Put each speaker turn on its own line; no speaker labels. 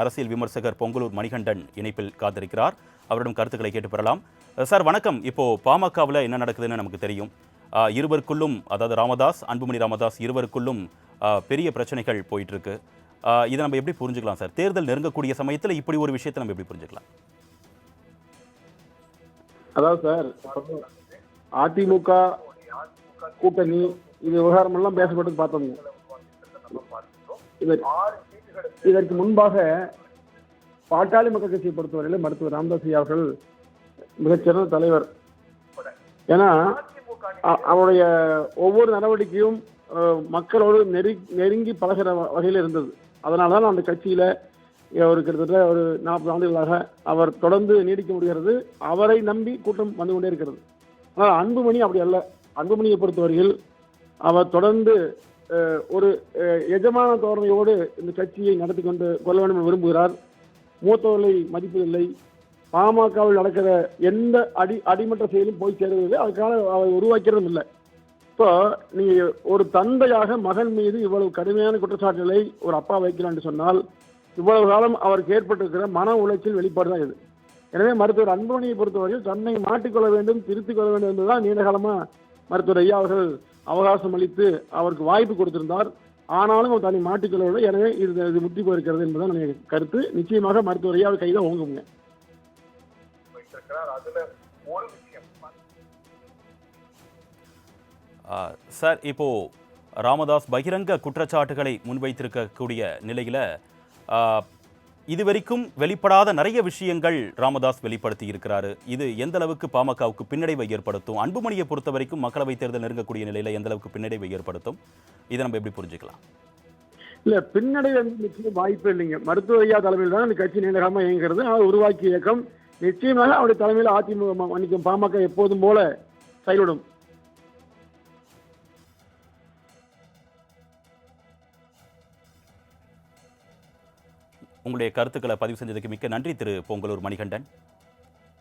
அரசியல் விமர்சகர் பொங்கலூர் மணிகண்டன் இணைப்பில் காத்திருக்கிறார். அவரிடம் கருத்துக்களை கேட்டு பெறலாம். சார் வணக்கம். இப்போ பாமகவில் என்ன நடக்குதுன்னு நமக்கு தெரியும். இருவருக்குள்ளும் அதாவது ராமதாஸ் அன்புமணி ராமதாஸ் இருவருக்குள்ளும் பெரிய பிரச்சனைகள் போயிட்டு இருக்கு இதை நம்ம எப்படி புரிஞ்சுக்கலாம் சார்? தேர்தல் நெருங்கக்கூடிய சமயத்தில் இப்படி ஒரு விஷயத்தை நம்ம எப்படி புரிஞ்சுக்கலாம்?
அதாவது சார் அதிமுக கூட்டணி இது விவகாரம் எல்லாம் பேசப்பட்டு பார்த்தோம் இதற்கு- முன்பாக பாட்டாளி மக்கள் கட்சியை பொறுத்தவரையில் மருத்துவர் ராமதாஸ் அவர்கள் மிகச்சிறந்த தலைவர். ஏன்னா அவருடைய ஒவ்வொரு நடவடிக்கையும் மக்களோடு நெரு நெருங்கி பழகிற வ- வகையில் இருந்தது. அதனால தான் அந்த கட்சியில ஒரு கிட்டத்தட்ட ஒரு நாற்பது ஆண்டுகளாக அவர் தொடர்ந்து நீடிக்க முடிகிறது. அவரை நம்பி கூட்டம் வந்து கொண்டே இருக்கிறது. ஆனால் அன்புமணி அப்படி அல்ல. அன்புமணியை பொறுத்தவரையில் அவர் தொடர்ந்து ஒரு எஜமான தோரணையோடு இந்த கட்சியை நடத்தி கொண்டு கொள்ள வேண்டும் என்று விரும்புகிறார். மூத்தவர்களை மதிப்பதில்லை பாமகவில் நடக்கிற எந்த அடி அடிமட்ட செயலும் போய் சேருவதில்லை. அதுக்கான அவர் உருவாக்கிறதும் இல்லை. இப்போ நீங்கள் ஒரு தந்தையாக மகன் மீது இவ்வளவு கடுமையான குற்றச்சாட்டுகளை ஒரு அப்பா வைக்கிறான் சொன்னால் இவ்வளவு காலம் அவருக்கு ஏற்பட்டிருக்கிற மன உளைச்சல் வெளிப்பாடு தான் இது. எனவே மருத்துவர் அன்புமணியை பொறுத்தவரையில் தன்னை மாட்டிக்கொள்ள வேண்டும் திருத்திக் கொள்ள வேண்டும் என்பதுதான் நீண்ட காலமாக மருத்துவர் ஐயா அவர்கள் அவகாசம் அளித்து அவருக்கு வாய்ப்பு கொடுத்திருந்தார். ஆனாலும் அவர் தன்னை மாட்டிக்கொள்ளவில்லை எனவே இது இது முற்றி போயிருக்கிறது என்பதுதான் என்னுடைய கருத்து. நிச்சயமாக மருத்துவர் ஐயாவை கைதான் ஓங்குங்க.
சார் இப்போ ராமதாஸ் பகிரங்க குற்றச்சாட்டுகளை முன்வைத்திருக்கக்கூடிய நிலையில இதுவரைக்கும் வெளிப்படாத நிறைய விஷயங்கள் ராமதாஸ் வெளிப்படுத்தி இருக்கிறாரு இது எந்த அளவுக்கு பாமகவுக்கு பின்னடைவை ஏற்படுத்தும்? அன்புமணியை பொறுத்த வரைக்கும் மக்களவைத் தேர்தல் நெருங்கக்கூடிய நிலையில எந்த அளவுக்கு பின்னடைவை ஏற்படுத்தும்? இதை நம்ம எப்படி புரிஞ்சுக்கலாம்?
இல்ல பின்னடை வந்து நிச்சயம் வாய்ப்பு இல்லைங்க. மருத்துவ ஐயா தலைமையில் தான் இந்த கட்சி நீண்ட காலமா இயங்குகிறது. அவர் உருவாக்கிய இயக்கம் நிச்சயமாக அவருடைய தலைமையில் அதிமுக மன்னிக்கும் பாமக எப்போதும் போல செயல்படும்.
உங்களுடைய கருத்துக்களை பதிவு செஞ்சதுக்கு மிக்க நன்றி திரு பொங்கலூர் மணிகண்டன்.